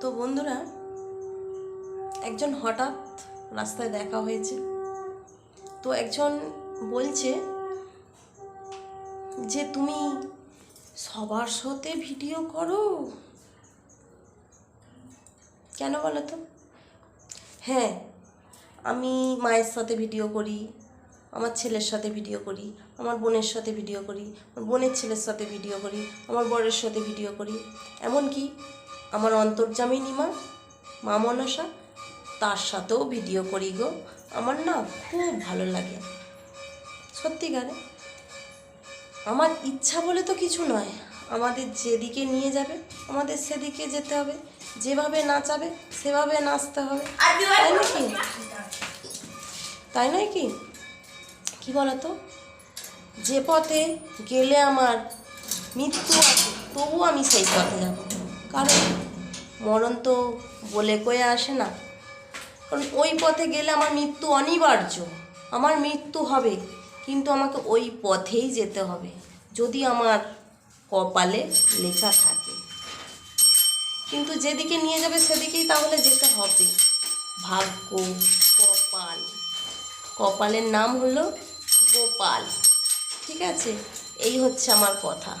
তো বন্ধুরা, একজন হঠাৎ রাস্তায় দেখা হয়েছে। তো একজন বলছে যে, তুমি সবার সাথে ভিডিও করো? কেন বলো তো? হ্যাঁ আমি মায়ের সাথে ভিডিও করি, আমার ছেলের সাথে ভিডিও করি, আমার বোনের সাথে ভিডিও করি, আমার বোনের ছেলের সাথে ভিডিও করি, আমার বরের সাথে ভিডিও করি। এমনকি আমার অন্তর্জামিনী মা মা মনসা তার সাথেও ভিডিও করি গো। আমার না খুব ভালো লাগে। সত্যিকারে আমার ইচ্ছা বলে তো কিছু নয়। আমাদের যেদিকে নিয়ে যাবে আমাদের সেদিকে যেতে হবে। যেভাবে নাচাবে সেভাবে নাচতে হবে। তাই নাকি? তাই নয় কি কি বলতো? যে পথে গেলে আমার মৃত্যু আছে তবু আমি সেই পথে যাব। কারণ মরণ তো বলে কয়ে আসে না। কারণ ওই পথে গেলে আমার মৃত্যু অনিবার্য। আমার মৃত্যু হবে, কিন্তু আমাকে ওই পথেই যেতে হবে, যদি আমার কপালে লেখা থাকে। কিন্তু যেদিকে নিয়ে যাবে সেদিকেই তাহলে যেতে হবে। ভাগ্য, কপাল। কপালের নাম হলো গোপাল। ঠিক আছে? এই হচ্ছে আমার কথা।